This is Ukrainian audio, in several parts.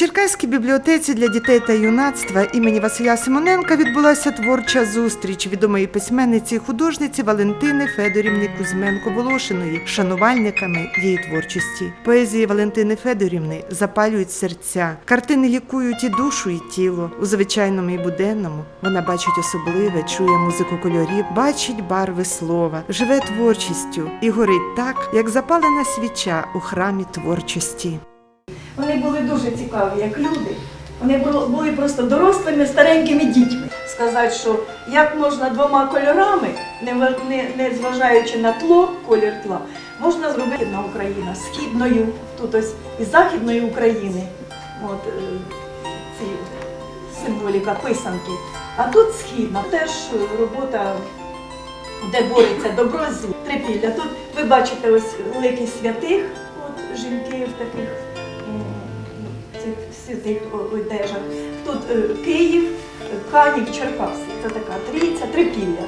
Черкаській бібліотеці для дітей та юнацтва імені Василя Симоненка відбулася творча зустріч відомої письменниці і художниці Валентини Федорівни Кузьменко Волошиної, шанувальниками її творчості. Поезії Валентини Федорівни запалюють серця, картини лікують і душу, і тіло. У звичайному і буденному вона бачить особливе, чує музику кольорів, бачить барви слова, живе творчістю і горить так, як запалена свіча у храмі творчості. Вони були дуже цікаві, як люди. Вони були просто дорослими, старенькими дітьми. Сказати, що як можна двома кольорами, не, не, не зважаючи на тло, колір тла, можна зробити Східна Україна східною, тут ось і західної України. От е, ці символіка писанки. А тут східна, теж робота, де бореться добро з трипілля. Тут ви бачите ось лики святих, от жінки в таких святих одежах. Тут е, Київ, е, Канів, Черкаси. Це така трійця, трипілля.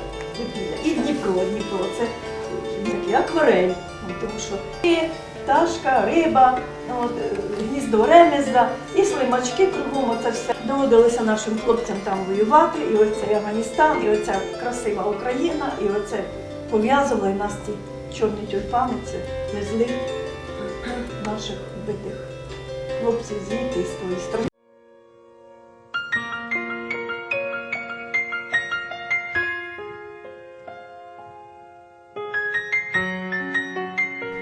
І Дніпро, Дніпро. Це такі акварель. Тому що пташка, риба, от, е, гніздо ремеза і слимачки кругом. Оце все доводилося нашим хлопцям там воювати. І оцей Афганістан, і оця красива Україна, і оце пов'язували нас ці чорні тюльпани, це везли наших вбитих хлопців звідти з тої сторони.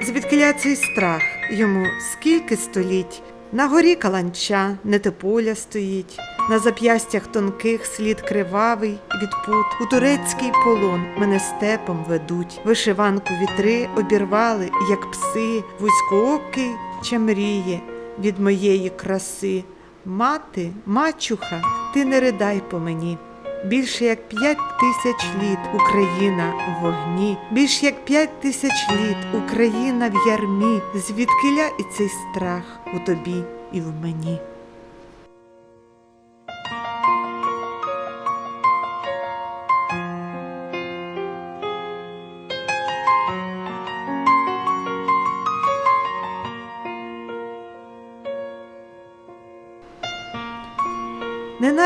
Звідкиля цей страх йому скільки століть. На горі каланча нетополя стоїть, на зап'ястях тонких слід кривавий від пут. У турецький полон мене степом ведуть. Вишиванку вітри обірвали, як пси, вузькоокий чамріє від моєї краси. Мати, мачуха, ти не ридай по мені. Більше як п'ять тисяч літ Україна в вогні, більш як п'ять тисяч літ Україна в ярмі, звідкиля і цей страх у тобі і в мені.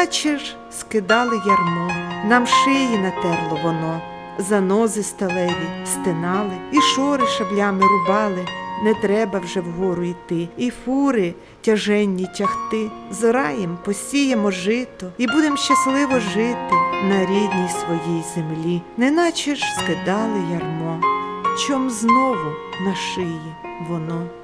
Неначе ж скидали ярмо, нам шиї натерло воно, занози сталеві стинали, і шори шаблями рубали. Не треба вже вгору йти, і фури тяженні тягти. Зораєм посіємо жито і будем щасливо жити на рідній своїй землі, неначе ж скидали ярмо, чом знову на шиї воно.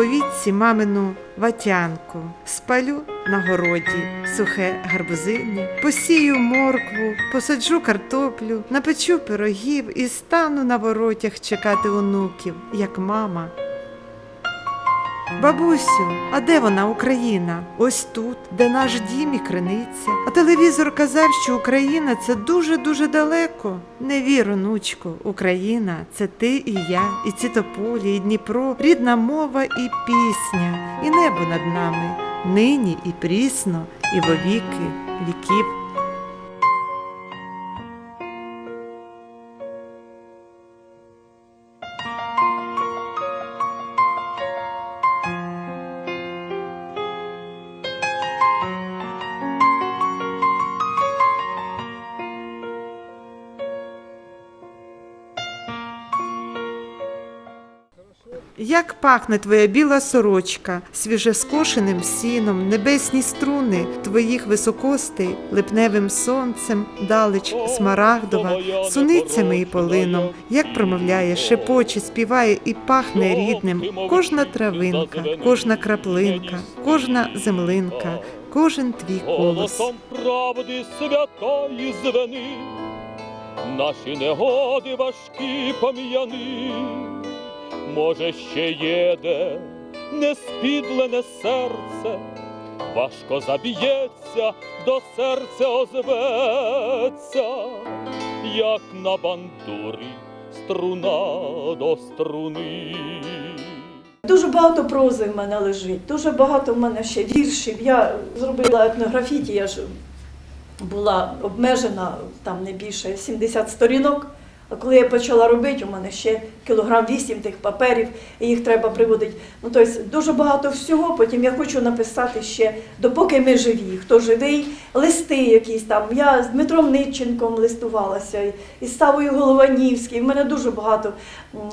Повітці мамину ватянку, спалю на городі сухе гарбузиння, посію моркву, посаджу картоплю, напечу пирогів і стану на воротях чекати онуків, як мама. Бабусю, а де вона Україна? Ось тут, де наш дім і криниця. А телевізор казав, що Україна це дуже-дуже далеко. Не вір, онучко, Україна це ти і я, і ці тополі, і Дніпро, рідна мова і пісня, і небо над нами, нині і прісно, і вовіки віків. Як пахне твоя біла сорочка, свіжескошеним сіном, небесні струни твоїх високостей, липневим сонцем, далеч смарагдова, суницями і полином, як промовляє, шепоче, співає і пахне рідним. кожна травинка, кожна краплинка, кожна землинка, кожен твій колос. Правди святої звени, наші негоди важкі пом'яни, може, ще єде неспідлене серце, важко заб'ється, до серця озветься, як на бандурі струна до струни. Дуже багато прози в мене лежить, дуже багато в мене ще віршів. Я зробила етнографіті, я ж була обмежена там не більше 70 сторінок. А коли я почала робити, у мене ще кілограм вісім тих паперів, і їх треба приводити. Ну, тобто дуже багато всього. Потім я хочу написати ще, допоки ми живі, хто живий, листи якісь там. Я з Дмитром Нитченком листувалася, і- і Савою Голованівським. У мене дуже багато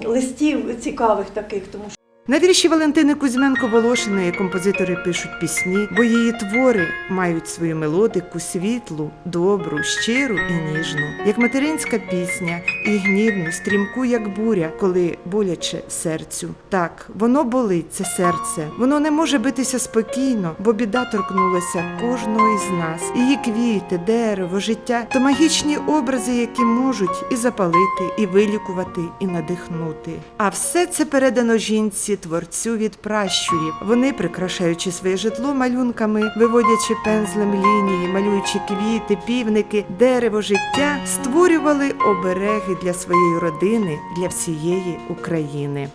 листів цікавих таких, тому. На вірші Валентини Кузьменко Волошиної композитори пишуть пісні, бо її твори мають свою мелодику світлу, добру, щиру і ніжну, як материнська пісня, і гнівну, стрімку, як буря, коли боляче серцю. Так, воно болить, це серце. Воно не може битися спокійно, бо біда торкнулася кожного із нас. Її квіти, дерево, життя то магічні образи, які можуть і запалити, і вилікувати, і надихнути. А все це передано жінці, творцю від пращурів. Вони, прикрашаючи своє житло малюнками, виводячи пензлем лінії, малюючи квіти, півники, дерево, життя, створювали обереги для своєї родини, для всієї України.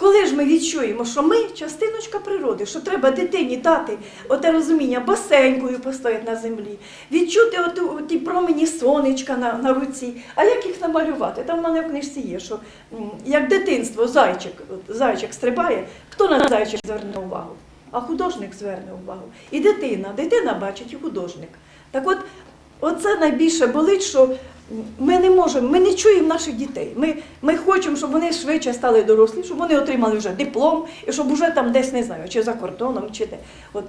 Коли ж ми відчуємо, що ми частиночка природи, що треба дитині дати оте розуміння басенькою постояти на землі, відчути оту, ті промені сонечка на, на руці. А як їх намалювати? Там в мене в книжці є, що як дитинство, зайчик, от, зайчик стрибає, хто на зайчик зверне увагу? А художник зверне увагу. І дитина, дитина бачить і художник. Так от, оце найбільше болить, що ми не можемо, ми не чуємо наших дітей. Ми, ми хочемо, щоб вони швидше стали дорослі, щоб вони отримали вже диплом, і щоб вже там десь не знаю, чи за кордоном, чи де. От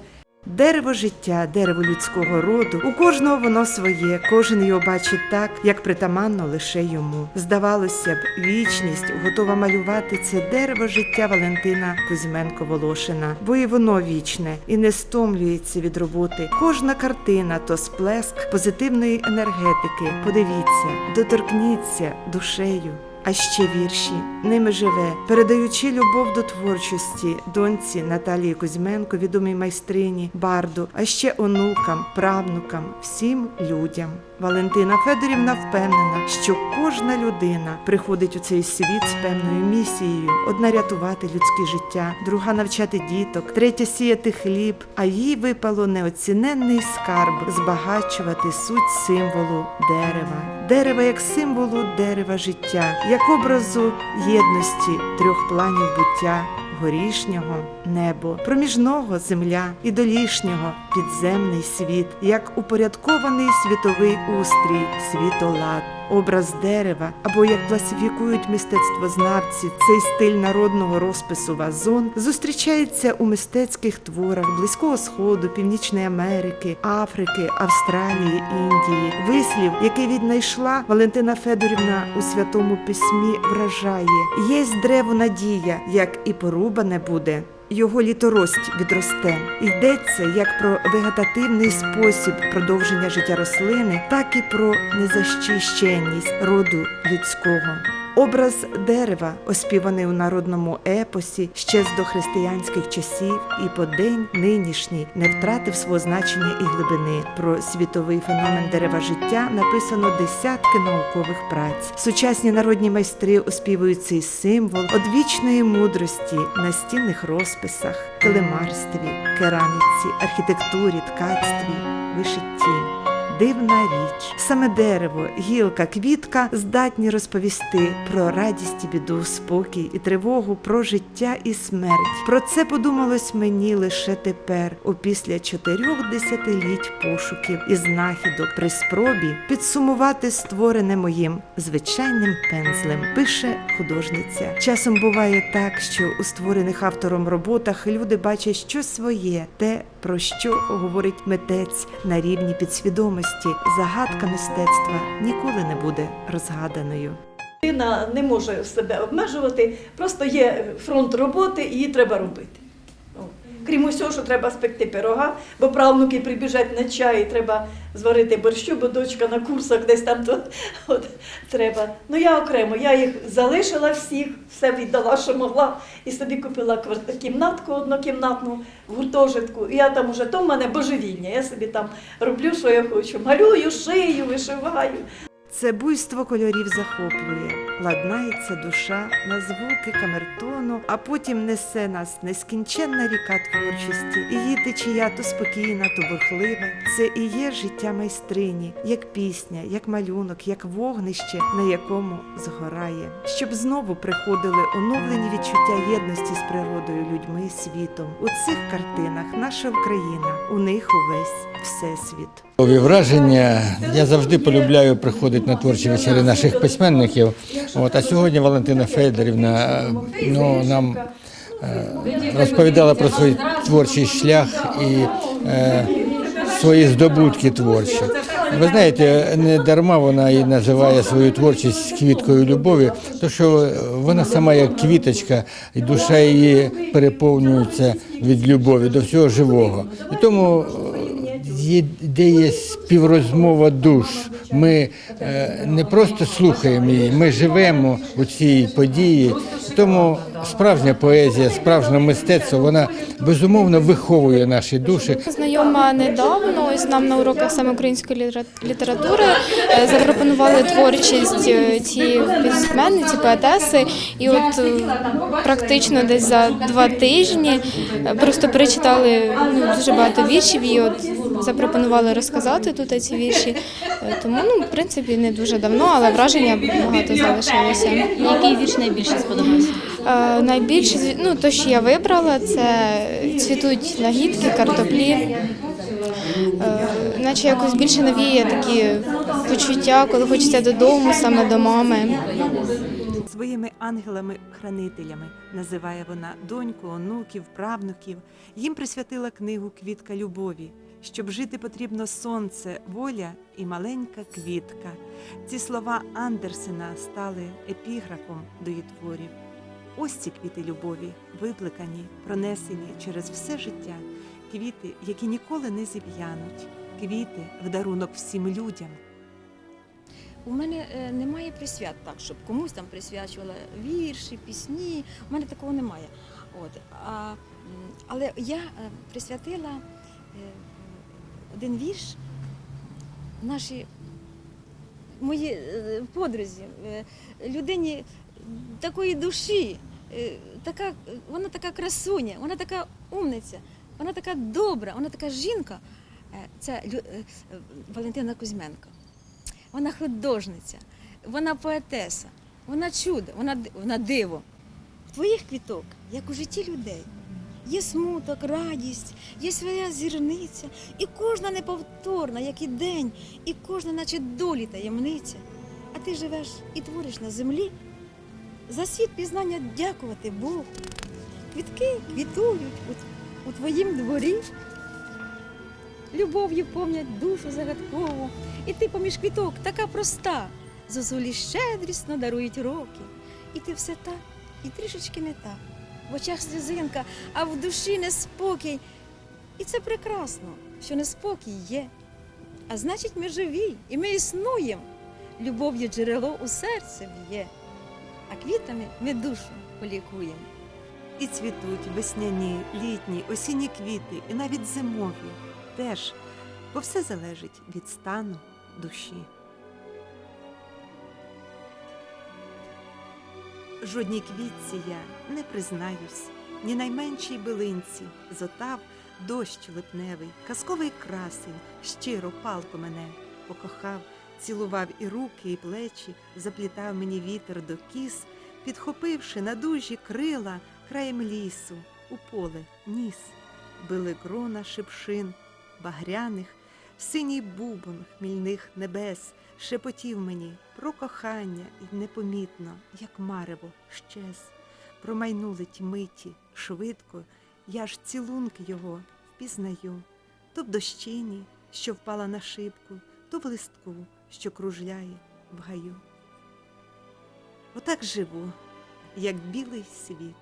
Дерево життя, дерево людського роду. У кожного воно своє, кожен його бачить так, як притаманно лише йому. Здавалося б, вічність готова малювати це дерево життя Валентина Кузьменко Волошина, бо і воно вічне і не стомлюється від роботи. Кожна картина то сплеск позитивної енергетики. Подивіться, доторкніться душею. А ще вірші ними живе, передаючи любов до творчості доньці Наталії Кузьменко, відомій майстрині, барду, а ще онукам, правнукам, всім людям. Валентина Федорівна впевнена, що кожна людина приходить у цей світ з певною місією: одна рятувати людське життя, друга навчати діток, третя сіяти хліб. А їй випало неоціненний скарб збагачувати суть символу дерева. Дерева як символу дерева життя, як образу єдності трьох планів буття. Горішнього небо, проміжного земля і долішнього підземний світ, як упорядкований світовий устрій, світолад, образ дерева, або як класифікують мистецтвознавці, цей стиль народного розпису вазон зустрічається у мистецьких творах Близького Сходу, Північної Америки, Африки, Австралії, Індії. Вислів, який віднайшла Валентина Федорівна у святому письмі, вражає: єсть древо надія, як і порубане буде. Його літорость відросте. Йдеться як про вегетативний спосіб продовження життя рослини, так і про незащищеність роду людського. Образ дерева, оспіваний у народному епосі ще з дохристиянських часів, і по день нинішній не втратив свого значення і глибини. Про світовий феномен дерева життя написано десятки наукових праць. Сучасні народні майстри оспівують цей символ одвічної мудрості на стінних розписах, килимарстві, кераміці, архітектурі, ткацтві, вишитті. Дивна річ, саме дерево, гілка, квітка здатні розповісти про радість біду, спокій і тривогу, про життя і смерть. Про це подумалось мені лише тепер, опісля чотирьох десятиліть пошуків і знахідок при спробі підсумувати створене моїм звичайним пензлем. Пише художниця. Часом буває так, що у створених автором роботах люди бачать щось своє, те, про що говорить митець на рівні підсвідомості. Загадка мистецтва ніколи не буде розгаданою. Людина не може себе обмежувати, просто є фронт роботи, її треба робити. Крім усього, що треба спекти пирога, бо правнуки прибіжать на чай, і треба зварити борщу, бо дочка на курсах десь там то, от, треба. Ну я окремо, я їх залишила всіх, все віддала, що могла, і собі купила кімнатку однокімнатну в гуртожитку. І я там уже то в мене божевільня. Я собі там роблю, що я хочу. Малюю, шию, вишиваю. Це буйство кольорів захоплює, ладнається душа на звуки камертону, а потім несе нас нескінченна ріка творчості. Її течія то спокійна, то бурхлива. Це і є життя майстрині, як пісня, як малюнок, як вогнище, на якому згорає, щоб знову приходили оновлені відчуття єдності з природою, людьми, світом. У цих картинах наша Україна, у них увесь всесвіт. Враження. Я завжди полюбляю приходити на творчі вечори наших письменників. От, а сьогодні Валентина Федорівна ну, нам е, розповідала про свій творчий шлях і е, свої здобутки творчі. Ви знаєте, не дарма вона і називає свою творчість квіткою любові, тому що вона сама як квіточка, і душа її переповнюється від любові до всього живого. І тому є, де є співрозмова душ. Ми е, не просто слухаємо її, ми живемо у цій події. Тому справжня поезія, справжнє мистецтво, вона безумовно виховує наші душі. Знайома недавно, ось нам на уроках саме української літератури е, запропонували творчість е, цієї письменниці, поетеси. І от практично десь за два тижні просто перечитали ну, дуже багато віршів і от запропонували розказати тут ці вірші. Е, Тому, ну, в принципі, не дуже давно, але враження багато залишилося. Який вірш найбільше сподобався? Е, Найбільше ну, то, що я вибрала, це цвітуть нагідки, картоплі. Е, Наче якось більше навіє такі почуття, коли хочеться додому, саме до мами. Своїми ангелами-хранителями називає вона доньку, онуків, правнуків. Їм присвятила книгу Квітка любові. Щоб жити потрібно сонце, воля і маленька квітка. Ці слова Андерсена стали епіграфом до її творів. Ось ці квіти любові, випликані, пронесені через все життя, квіти, які ніколи не зів'януть, квіти в дарунок всім людям. У мене е, немає присвят так, щоб комусь там присвячувала вірші, пісні. У мене такого немає. От. А, але я е, присвятила е, один вірш нашій моїй е, подрузі, е, людині такої душі, е, така, вона така красуня, вона така умниця, вона така добра, вона така жінка. Це Валентина Кузьменко. Вона художниця, вона поетеса, вона чудо, вона, вона диво. Твоїх квіток, як у житті людей, є смуток, радість, є своя зірниця, і кожна неповторна, як і день, і кожна, наче долі таємниця. А ти живеш і твориш на землі. За світ пізнання дякувати Богу. Квітки квітують у, у твоїм дворі. Любов'ю повнять душу загадкову. І ти поміж квіток така проста. Зозулі щедрісно дарують роки. І ти все так, і трішечки не так. В очах сльозинка, а в душі неспокій. І це прекрасно, що неспокій є. А значить, ми живі, і ми існуємо. Любов'ю джерело у серце б'є, а квітами ми душу полікуємо. І цвітуть весняні, літні, осінні квіти, і навіть зимові теж, бо все залежить від стану душі. Жодній квітці я не признаюсь, ні найменшій билинці зотав дощ липневий, казковий красень, щиро палко мене покохав, цілував і руки, і плечі, заплітав мені вітер до кіс, підхопивши на дужі крила краєм лісу, у поле ніс, били грона шипшин, багряних, синій бубон хмільних небес шепотів мені про кохання і непомітно, як марево, щез. Промайнули ті миті швидко, я ж цілунки його впізнаю, то в дощині, що впала на шибку, то в листку, що кружляє в гаю. Отак живу, як білий світ,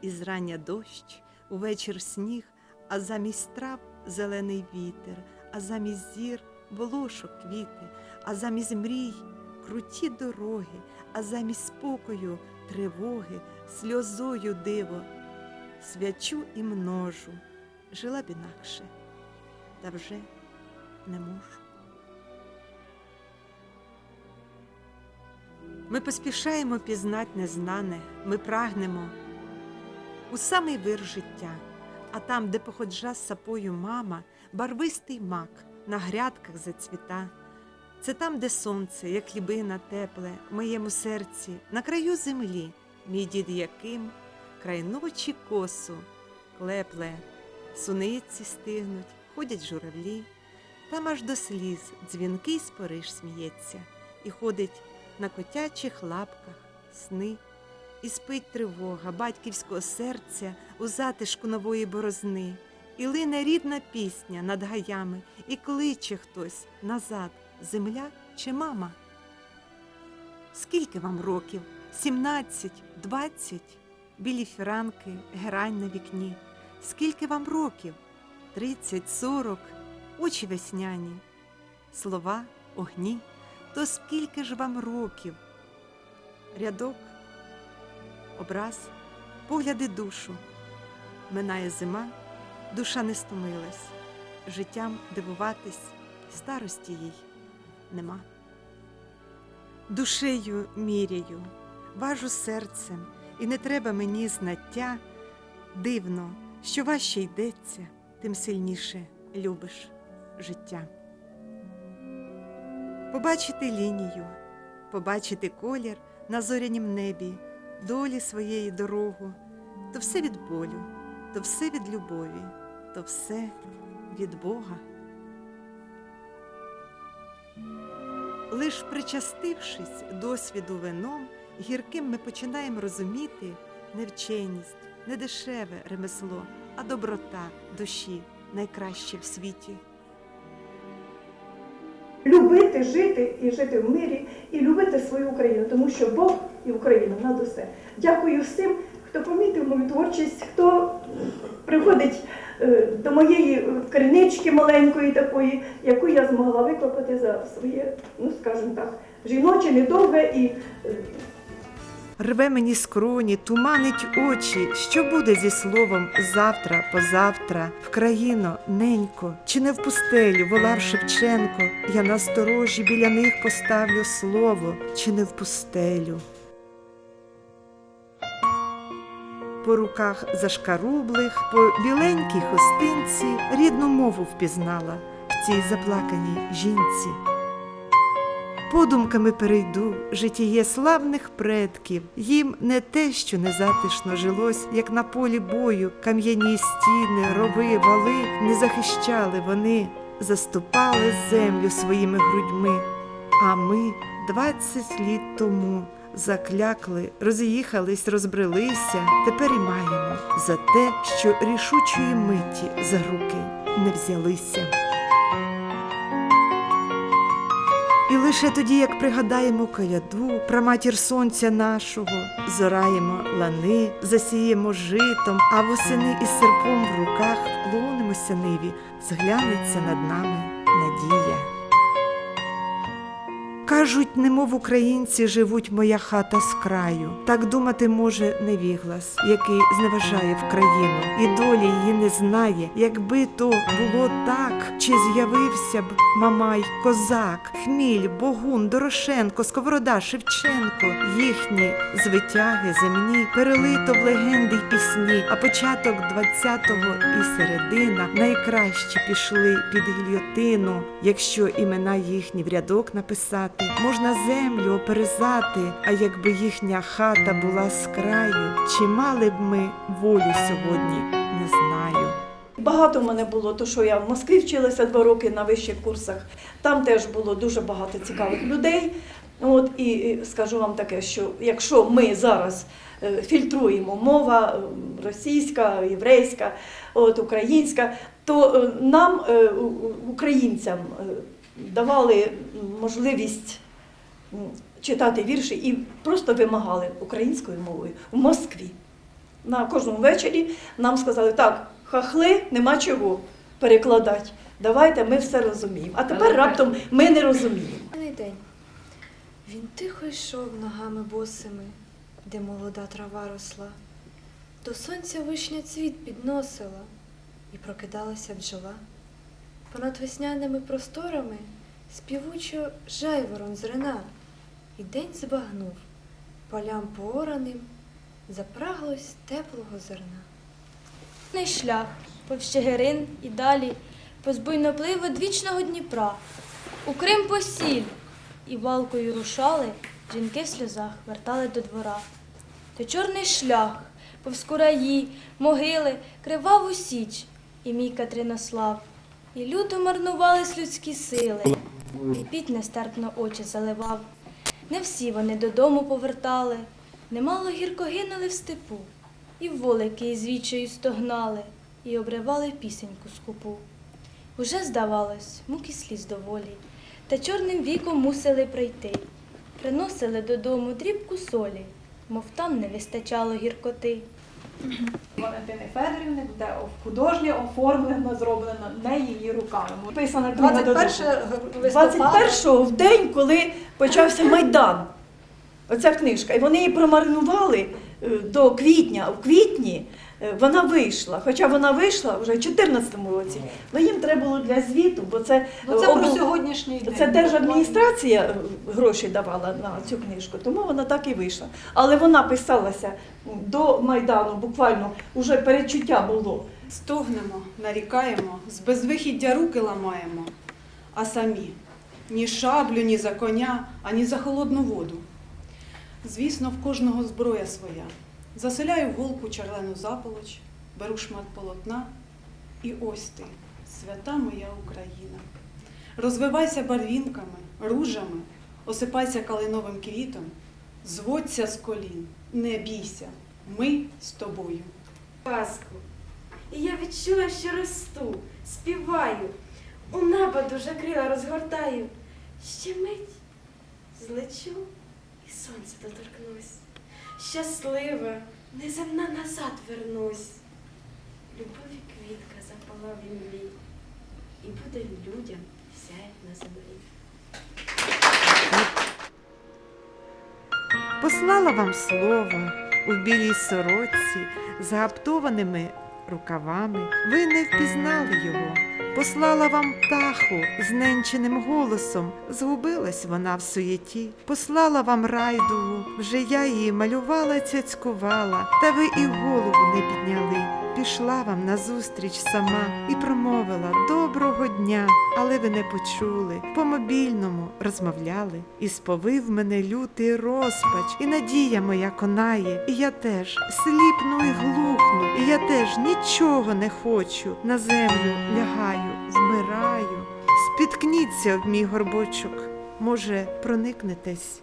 і зрання дощ, увечір сніг, а замість трав зелений вітер, а замість зір волошок квіти, а замість мрій круті дороги, а замість спокою тривоги, сльозою диво, свячу і множу, жила б інакше, та вже не можу. Ми поспішаємо пізнать незнане, ми прагнемо у самий вир життя, а там, де походжа з сапою мама, барвистий мак на грядках зацвіта. Це там, де сонце, як хлібина тепле, в моєму серці, на краю землі, мій дід яким, край ночі косу, клепле, суниці стигнуть, ходять журавлі, там аж до сліз дзвінкий спориш сміється, і ходить на котячих лапках сни, і спить тривога батьківського серця у затишку нової борозни, і лине рідна пісня над гаями, і кличе хтось назад, земля чи мама. Скільки вам років? Сімнадцять, двадцять? Білі фіранки, герань на вікні. Скільки вам років? Тридцять, сорок, очі весняні, слова, огні. То скільки ж вам років? Рядок, образ, погляди душу. Минає зима, душа не стомилась. Життям дивуватись, старості їй нема. Душею міряю, важу серцем, і не треба мені знаття. Дивно, що важче йдеться, тим сильніше любиш життя. Побачити лінію, побачити колір на зорянім небі, долі своєї дорогу, то все від болю, то все від любові, то все від Бога. Лиш причастившись досвіду вином, гірким ми починаємо розуміти не вченість, не дешеве ремесло, а доброта душі найкраще в світі. Любити, жити і жити в мирі, і любити свою Україну, тому що Бог і Україна над усе. Дякую всім, хто помітив мою творчість, хто приходить до моєї е, кринички маленької такої, яку я змогла виклопати за своє, ну скажімо так, жіноче, недовге і е, Рве мені скроні, туманить очі, що буде зі словом завтра, позавтра, в країно, ненько, чи не в пустелю, волав Шевченко, я на сторожі біля них поставлю слово, чи не в пустелю. По руках зашкарублих, по біленькій хустинці рідну мову впізнала в цій заплаканій жінці. Подумками перейду житіє славних предків. Їм не те, що незатишно жилось, як на полі бою, кам'яні стіни, рови, вали не захищали вони, заступали землю своїми грудьми. А ми двадцять літ тому заклякли, роз'їхались, розбрелися. Тепер і маємо за те, що рішучої миті за руки не взялися. І лише тоді, як пригадаємо коляду, праматір сонця нашого, зораємо лани, засіємо житом, а восени із серпом в руках вклонимося ниві, зглянеться над нами надія. Кажуть, немов українці живуть моя хата з краю. Так думати може невіглас, який зневажає в країну, і долі її не знає. Якби то було так, чи з'явився б Мамай, козак, хміль, Богун, Дорошенко, Сковорода, Шевченко, їхні звитяги земні перелито в легенди й пісні, а початок 20-го і середина найкраще пішли під гільйотину, якщо імена їхні в рядок написати, можна землю оперезати, а якби їхня хата була з краю, чи мали б ми волю сьогодні, не знаю. Багато в мене було, то що я в Москві вчилася два роки на вищих курсах. Там теж було дуже багато цікавих людей. От і скажу вам таке, що якщо ми зараз е, фільтруємо мова е, російська, єврейська, от українська, то е, нам, українцям, давали можливість читати вірші і просто вимагали українською мовою в Москві. На кожному вечорі нам сказали, так, хахли, нема чого перекладати. Давайте ми все розуміємо. А тепер раптом ми не розуміємо. День. Він тихо йшов ногами босими, де молода трава росла. До сонця вишня цвіт підносила, і прокидалася бджола. Понад весняними просторами співучо жайворон зрина. і день збагнув, полям поораним запраглось теплого зерна. Ний шлях, повз Чигирин і далі, повз буйноплив одвічного Дніпра, у Крим посіль, і валкою рушали, жінки в сльозах вертали до двора. То чорний шлях, повз кураї, могили, криваву січ, і мій Катеринослав, і люто марнувались людські сили, і піть нестерпно очі заливав. Не всі вони додому повертали, немало гірко гинули в степу. І волики із вічею стогнали, і обривали пісеньку скупу. Уже, здавалось, муки сліз доволі, та чорним віком мусили прийти. Приносили додому дрібку солі, мов там не вистачало гіркоти. Валентини Федорівни буде художньо оформлено, зроблено не її руками. Писана 21 21-го, в день, коли почався Майдан. Оця книжка. І вони її промарнували е, до квітня. В квітні вона вийшла. Хоча вона вийшла вже в 2014 році. Але їм треба було для звіту, бо це, Ну, це е, про сьогоднішній день. це держадміністрація е, гроші давала на цю книжку, тому вона так і вийшла. Але вона писалася до Майдану, буквально уже передчуття було. Стогнемо, нарікаємо, з безвихіддя руки ламаємо, а самі ні шаблю, ні за коня, ані за холодну воду. Звісно, в кожного зброя своя. Заселяю голку черлену заполоч, беру шмат полотна, і ось ти, свята моя Україна. Розвивайся барвінками, ружами, осипайся калиновим квітом, зводься з колін, не бійся, ми з тобою. казку. І я відчула, що росту, співаю, у небо дуже крила розгортаю. Ще мить злечу і сонце доторкнусь. Щаслива, неземна назад вернусь. Любові квітка запала в імлі, і буде людям сяять на землі. Послала вам слово у білій сорочці з гаптованими рукавами. Ви не впізнали його. Послала вам птаху з ненченим голосом, згубилась вона в суєті. Послала вам райдугу, вже я її малювала, цяцькувала, та ви і голову не підняли. Пішла вам назустріч сама і промовила доброго дня, але ви не почули. По мобільному розмовляли, і сповив мене лютий розпач, і надія моя конає, і я теж сліпну і глухну, і я теж нічого не хочу. На землю лягаю, вмираю. Спіткніться об мій горбочок, може, проникнетесь.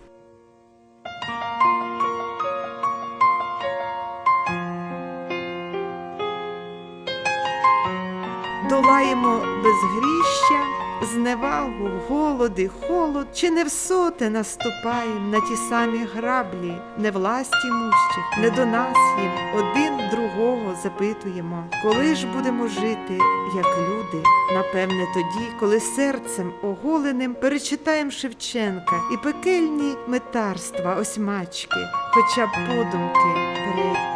Долаємо безгріща, зневагу, голоди, холод, чи не в соте наступаєм на ті самі граблі, не власті мущих, не до нас їм один другого запитуємо, коли ж будемо жити, як люди? Напевне, тоді, коли серцем оголеним перечитаєм Шевченка і пекельні метарства осьмачки, хоча б подумки перейдемо.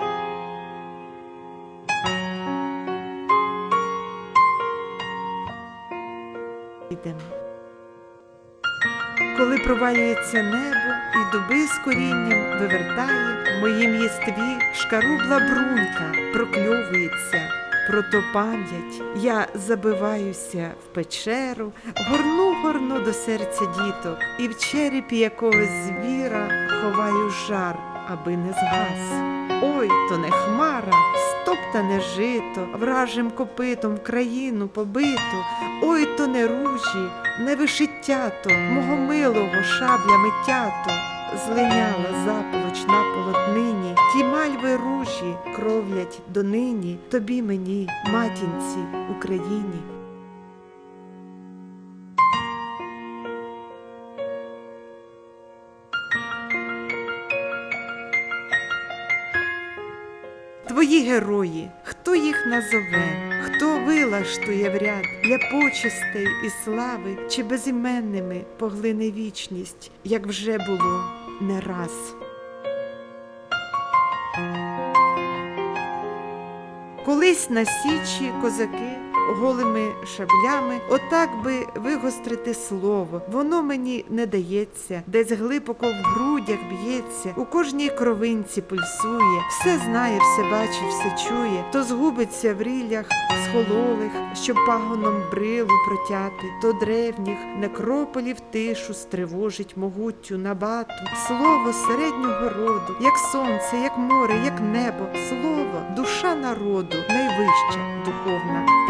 Провалюється небо і дуби з корінням вивертає, в моїм єстві шкарубла брунька прокльовується. Про то пам'ять я забиваюся в печеру, горну горну до серця діток, і в черепі якогось звіра ховаю жар, аби не згас. Ой, то не хмара, стоптане жито, вражим копитом країну побиту, ой, то не ружі, не вишиттято, мого милого шаблями тято, злиняла заполоч на полотнині, ті мальви ружі кровлять донині, тобі мені, матінці, Україні. Твої герої, хто їх назове, хто вилаштує в ряд для почестей і слави, чи безіменними поглине вічність, як вже було не раз. Колись на січі козаки голими шаблями, отак би вигострити слово. Воно мені не дається, десь глибоко в грудях б'ється, у кожній кровинці пульсує, все знає, все бачить, все чує, то згубиться в рілях схололих, щоб пагоном брилу протяти, то древніх некрополів тишу стривожить могуттю набату. Слово середнього роду, як сонце, як море, як небо, слово, душа народу, найвища духовна